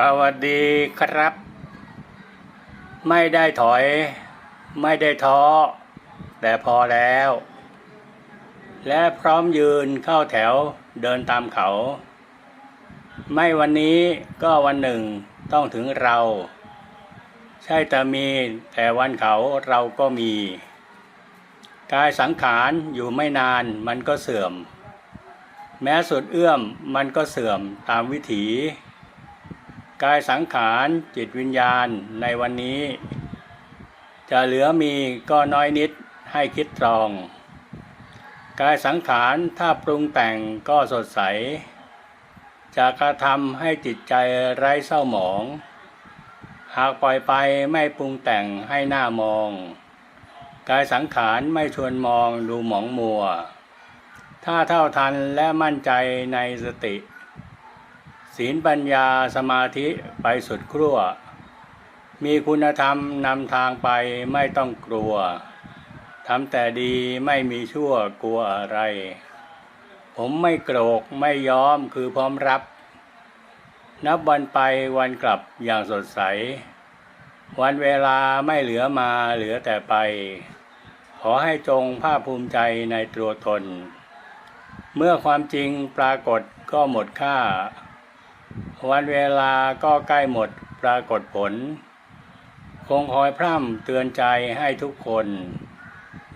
สวัสดีครับ ไม่ได้ถอย ไม่ได้ท้อ แต่พอแล้ว และพร้อมยืนเข้าแถวเดินตามเขา ไม่วันนี้ก็วันหนึ่งต้องถึงเรา ใช่แต่มีแต่วันเขาเราก็มี กายสังขารอยู่ไม่นานมันก็เสื่อม แม้สุดเอื้อมมันก็เสื่อมตามวิถี กายสังขารจิตวิญญาณในวันนี้ จะเหลือมีก็น้อยนิดให้คิดตรอง กายสังขารถ้าปรุงแต่งก็สดใส จะกระทำให้จิตใจไร้เศร้าหมอง หากปล่อยไปไม่ปรุงแต่งให้หน้ามอง กายสังขารไม่ชวนมองดูหมองมัว ถ้าเท่าทันและมั่นใจในสติ ศีลปัญญาสมาธิไปสุดครั่ว มีคุณธรรมนำทางไปไม่ต้องกลัวทำแต่ดีไม่มีชั่วกลัวอะไร ผมไม่โกรกไม่ยอมคือพร้อมรับ นับวันไปวันกลับอย่างสดใส วันเวลาไม่เหลือมาเหลือแต่ไป ขอให้จงภาคภูมิใจในตัวตน เมื่อความจริงปรากฏก็หมดค่า วันเวลาก็ใกล้หมดปรากฏผล คงคอยพร่ำเตือนใจให้ทุกคน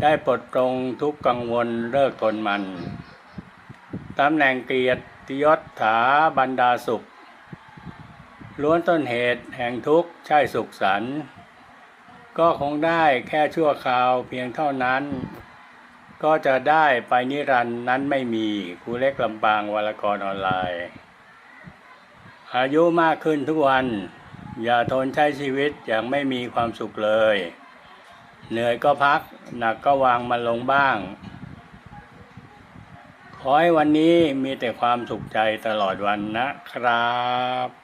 ได้ปลดปลงทุกกังวลเลิกทนมันตำแหน่งเกียรติยศถาบรรดาสุข ล้วนต้นเหตุแห่งทุกข์ใช่สุขสันต์ก็คงได้แค่ชั่วคราวเพียงเท่านั้น ก็จะได้ไปนิรันดร์นั้นไม่มีครูเล็กลำปางวารกรออนไลน์ อายุมากขึ้นทุกวัน อย่าทนใช้ชีวิตอย่างไม่มีความสุขเลย เหนื่อยก็พัก หนักก็วางมันลงบ้าง ขอให้วันนี้มีแต่ความสุขใจตลอดวันนะครับ